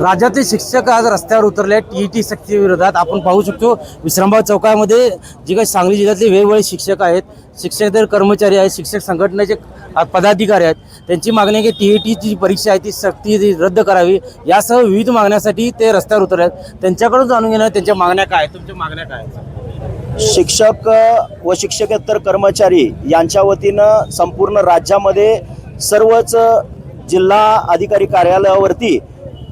राज्यातील शिक्षक आज रस्त्यावर उतरले. टी टी सक्ती विरोधात आपण पाहू शकतो विश्रामबाग चौकामध्ये जे काही सांगली जिल्ह्यातले वेगवेगळे शिक्षक आहेत. शिक्षक कर्मचारी आहेत शिक्षक संघटनेचे पदाधिकारी आहेत. त्यांची मागणी आहे की टी ई टीची परीक्षा आहे ती सक्ती रद्द करावी. यासह विविध मागण्यासाठी ते रस्त्यावर उतरले आहेत. त्यांच्याकडून जाणून घेणं त्यांच्या मागण्या काय तुमच्या मागण्या काय आहेत? शिक्षक व शिक्षकेतर कर्मचारी यांच्या वतीनं संपूर्ण राज्यामध्ये सर्वच जिल्हा अधिकारी कार्यालयावरती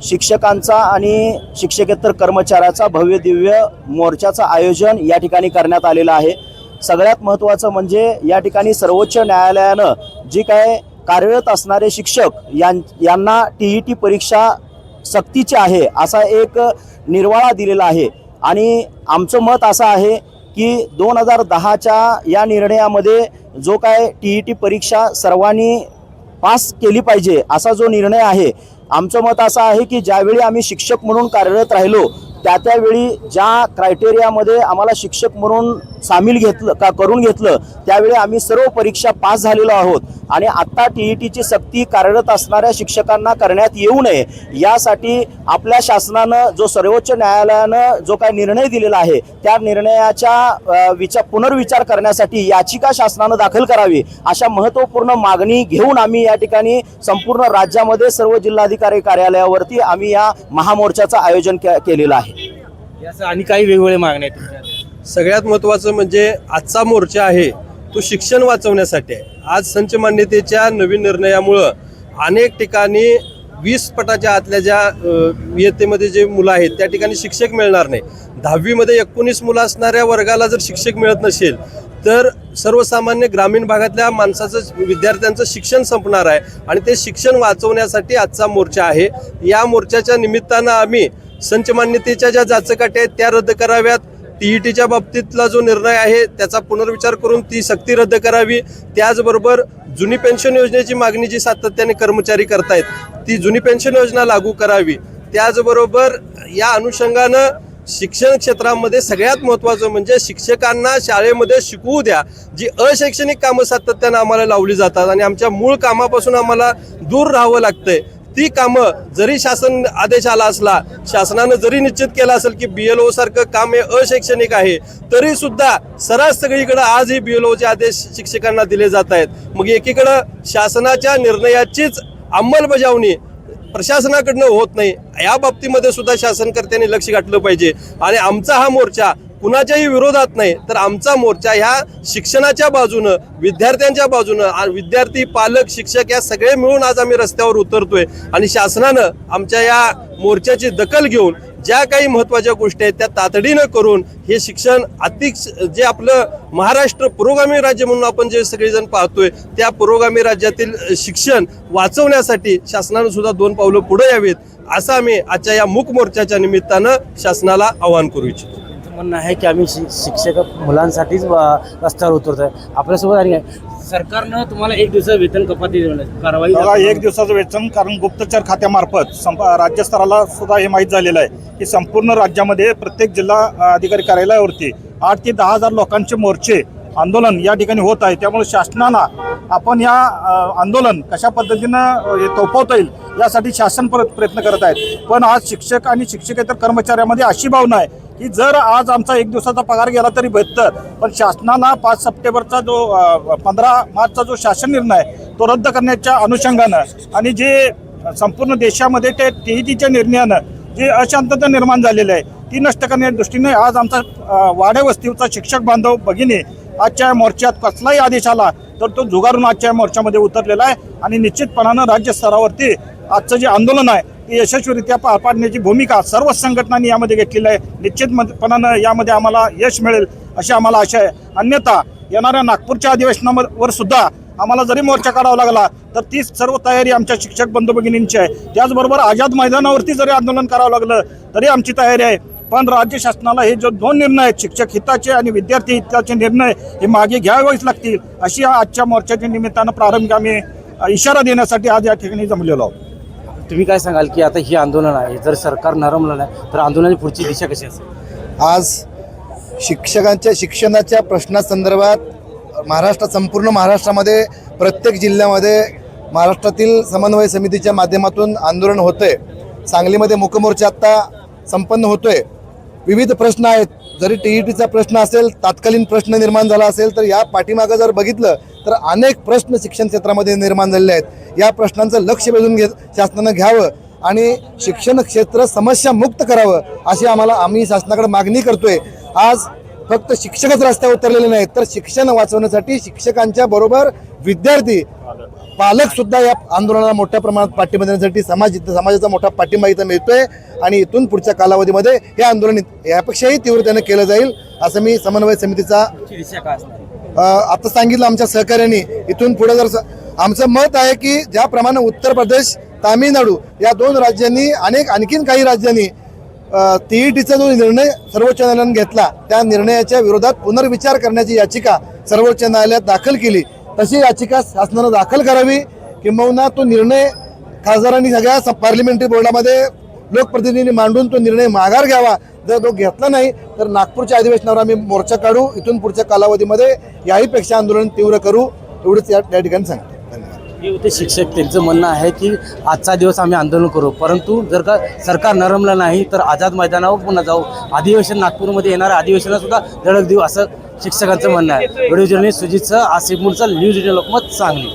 शिक्षकांचा आणि शिक्षकेतर कर्मचाऱ्याचा भव्य दिव्य मोर्चाचं आयोजन या ठिकाणी करण्यात आलेलं आहे. सगळ्यात महत्त्वाचं म्हणजे या ठिकाणी सर्वोच्च न्यायालयानं जी काय कार्यरत असणारे शिक्षक यां यांना टी ई टी परीक्षा सक्तीची आहे असा एक निर्वाळा दिलेला आहे. आणि आमचं मत असं आहे की दोन हजार दहाच्या या निर्णयामध्ये जो काय टी ई टी परीक्षा सर्वांनी पास केली पाहिजे असा जो निर्णय आहे. आमचं मत असं आहे की ज्यावेळी आम्ही शिक्षक म्हणून कार्यरत राहिलो त्या त्यावेळी ज्या क्रायटेरियामध्ये आम्हाला शिक्षक म्हणून सामील घेतलं का करून घेतलं त्यावेळी आम्ही सर्व परीक्षा पास झालेलो आहोत. आणि आत्ता टी ई टीची सक्ती कार्यरत असणाऱ्या शिक्षकांना करण्यात येऊ नये यासाठी आपल्या शासनानं जो सर्वोच्च न्यायालयानं जो काय निर्णय दिलेला आहे त्या निर्णयाच्या विचार पुनर्विचार करण्यासाठी याचिका शासनानं दाखल करावी अशा महत्त्वपूर्ण मागणी घेऊन आम्ही या ठिकाणी संपूर्ण राज्यामध्ये सर्व जिल्हाधिकारी कार्यालयावरती आम्ही या महामोर्चाचं आयोजन के केलेलं आहे. आणि काही वेगवेगळे मागण्या आहेत सगळ्यात महत्त्वाचं म्हणजे आजचा मोर्चा आहे तो शिक्षण वाचवण्यासाठी आहे. आज संच मान्यतेच्या नवीन निर्णयामुळं अनेक ठिकाणी वीस पटाच्या आतल्या ज्या इयत्तेमध्ये जे मुलं आहेत त्या ठिकाणी शिक्षक मिळणार नाही. दहावीमध्ये एकोणीस मुलं असणाऱ्या वर्गाला जर शिक्षक मिळत नसेल तर सर्वसामान्य ग्रामीण भागातल्या माणसाचं विद्यार्थ्यांचं शिक्षण संपणार आहे आणि ते शिक्षण वाचवण्यासाठी आजचा मोर्चा आहे. या मोर्चाच्या निमित्तानं आम्ही संचमान्यतेच्या ज्या जाचकाट्या आहेत त्या रद्द कराव्यात. टी ई टीच्या बाबतीतला जो निर्णय आहे त्याचा पुनर्विचार करून ती सक्ती रद्द करावी. त्याचबरोबर जुनी पेन्शन योजनेची मागणी जी सातत्याने कर्मचारी करतायत ती जुनी पेन्शन योजना लागू करावी. त्याचबरोबर या अनुषंगानं शिक्षण क्षेत्रामध्ये सगळ्यात महत्त्वाचं म्हणजे शिक्षकांना शाळेमध्ये शिकवू द्या जी अशैक्षणिक कामं सातत्यानं आम्हाला लावली जातात आणि आमच्या मूळ कामापासून आम्हाला दूर राहावं लागतंय. ती कामं जरी शासन आदेश आला असला शासनानं जरी निश्चित केलं असेल की बी एल ओ सारखं काम हे अशैक्षणिक आहे तरी सुद्धा सरास सगळीकडे आजही बी एल ओचे आदेश शिक्षकांना दिले जात आहेत. मग एकीकडं शासनाच्या निर्णयाचीच अंमलबजावणी प्रशासनाकडनं होत नाही या बाबतीमध्ये सुद्धा शासनकर्त्यांनी लक्ष घातलं पाहिजे. आणि आमचा हा मोर्चा कुणाच्याही विरोधात नाही तर आमचा मोर्चा ह्या शिक्षणाच्या बाजूनं विद्यार्थ्यांच्या बाजूनं विद्यार्थी पालक शिक्षक या सगळे मिळून आज आम्ही रस्त्यावर उतरतोय. आणि शासनानं आमच्या या मोर्चाची दखल घेऊन ज्या काही महत्त्वाच्या गोष्टी आहेत त्या तातडीनं करून हे शिक्षण अति जे आपलं महाराष्ट्र पुरोगामी राज्य म्हणून आपण जे सगळेजण पाहतोय त्या पुरोगामी राज्यातील शिक्षण वाचवण्यासाठी शासनानं सुद्धा दोन पावलं पुढे यावीत असं आम्ही आजच्या या मूक मोर्चाच्या निमित्तानं शासनाला आवाहन करू इच्छितो. म्हणणं आहे की आम्ही शि- शिक्षक मुलांसाठीच रस्त्यावर उतरत आहे आपल्यासोबत आणि काय? सरकारनं तुम्हाला एक दिवस वेतन कपाती कारवाई बघा एक दिवसाचं वेतन कारण गुप्तचर खात्यामार्फत संप राज्यस्तराला सुद्धा हे माहीत झालेलं आहे की संपूर्ण राज्यामध्ये प्रत्येक जिल्हा अधिकारी कार्यालयावरती आठ ते दहा हजार लोकांचे मोर्चे आंदोलन या ठिकाणी होत आहे. त्यामुळे शासनानं आपण या आंदोलन कशा पद्धतीनं अ, हे थोपवता येईल यासाठी शासन परत प्रयत्न करत आहेत. पण आज शिक्षक आणि शिक्षकेतर कर्मचाऱ्यामध्ये अशी भावना आहे की जर आज आमचा एक दिवसाचा पगार गेला तरी बेहतर पण शासनानं पाच सप्टेंबरचा जो पंधरा मार्चचा जो शासन निर्णय आहे, तो रद्द करण्याच्या अनुषंगानं आणि जे संपूर्ण देशामध्ये ते टी निर्णयानं जी अशांतता निर्माण झालेली आहे ती नष्ट करण्याच्या दृष्टीने आज आमचा वाड्यावस्तीचा वाड्या वस्तीचा शिक्षक बांधव भगिनी आजच्या मोर्चात कसलाही आदेश आला तर तो जुगारून आजच्या मोर्चामध्ये उतरलेला आहे आणि निश्चितपणानं राज्य स्तरावरती आजचं जे आंदोलन आहे यशस्वीरित्या पार पाडण्याची भूमिका सर्व संघटनांनी यामध्ये घेतलेली आहे. निश्चितपणानं यामध्ये आम्हाला यश मिळेल अशी आम्हाला आशा आहे. अन्यथा येणाऱ्या नागपूरच्या अधिवेशनावर सुद्धा आम्हाला जरी मोर्चा काढावा लागला तर ती सर्व तयारी आमच्या शिक्षक बंधू भगिनींची आहे. त्याचबरोबर आझाद मैदानावरती जरी आंदोलन करावं लागलं तरी आमची तयारी आहे. पण राज्य शासनाला हे जो दोन निर्णय आहेत शिक्षक हिताचे आणि विद्यार्थी हिताचे निर्णय हे मागे घ्यावेच लागतील अशी आजच्या मोर्चाच्या निमित्तानं प्रारंभ आम्ही इशारा देण्यासाठी आज या ठिकाणी जमलेलो आहोत. तुम्ही काय सांगाल की आता ही आंदोलन आहे? जर सरकार नरमलं नाही तर आंदोलनाची पुढची दिशा कशी असेल? आज शिक्षकांच्या शिक्षणाच्या प्रश्नासंदर्भात महाराष्ट्र संपूर्ण महाराष्ट्रामध्ये प्रत्येक जिल्ह्यामध्ये महाराष्ट्रातील समन्वय समितीच्या माध्यमातून आंदोलन होतंय. सांगलीमध्ये मुकमोर्चा आत्ता संपन्न होतोय. विविध प्रश्न आहेत. जरी टी ई टीचा प्रश्न असेल तात्कालीन प्रश्न निर्माण झाला असेल तर या पाठीमागं जर बघितलं तर अनेक प्रश्न शिक्षण क्षेत्रामध्ये निर्माण झालेले आहेत. या प्रश्नांचं लक्ष वेधून घेत शासनानं घ्यावं आणि शिक्षण क्षेत्र समस्या मुक्त करावं अशी आम्हाला आम्ही शासनाकडे मागणी करतोय. आज फक्त शिक्षकच रस्त्यावर उतरलेले नाहीत तर शिक्षण वाचवण्यासाठी शिक्षकांच्या बरोबर विद्यार्थी पालक सुद्धा या आंदोलनाला मोठ्या प्रमाणात पाठिंबा देण्यासाठी समाज इथं समाजाचा मोठा पाठिंबा इथं मिळतोय आणि इथून पुढच्या कालावधीमध्ये हे आंदोलन यापेक्षाही तीव्रतेने केलं जाईल असं मी समन्वय समितीचा आता सांगितलं आमच्या सहकार्याने इथून पुढे जर आमचं मत आहे की ज्याप्रमाणे उत्तर प्रदेश तामिळनाडू या दोन राज्यांनी अनेक आणखीन काही राज्यांनी टीईटीचा जो निर्णय सर्वोच्च न्यायालयानं घेतला त्या निर्णयाच्या विरोधात पुनर्विचार करण्याची याचिका सर्वोच्च न्यायालयात दाखल केली. तशी याचिका शासनानं दाखल करावी किंबहुना तो निर्णय खासदारांनी सगळ्या स- पार्लिमेंटरी बोर्डामध्ये लोकप्रतिनिधींनी मांडून तो निर्णय माघार घ्यावा जर तो घेतला नाही तर नागपूरच्या अधिवेशनावर आम्ही मोर्चा काढू. इथून पुढच्या कालावधीमध्ये याहीपेक्षा आंदोलन तीव्र करू. एवढंच या त्या ठिकाणी सांगतो. धन्यवाद. होते शिक्षक त्यांचं म्हणणं आहे की आजचा दिवस आम्ही आंदोलन करू. परंतु जर का सरकार नरमलं नाही तर आझाद मैदानावर पुन्हा जाऊ. अधिवेशन नागपूरमध्ये येणाऱ्या अधिवेशनात सुद्धा धडक देऊ असं शिक्षकांचं म्हणणं आहे. व्हिडिओ जर्नलिस्ट सुजितचं आसिफ मुलचा न्यूज इंडिया लोकमत सांगली.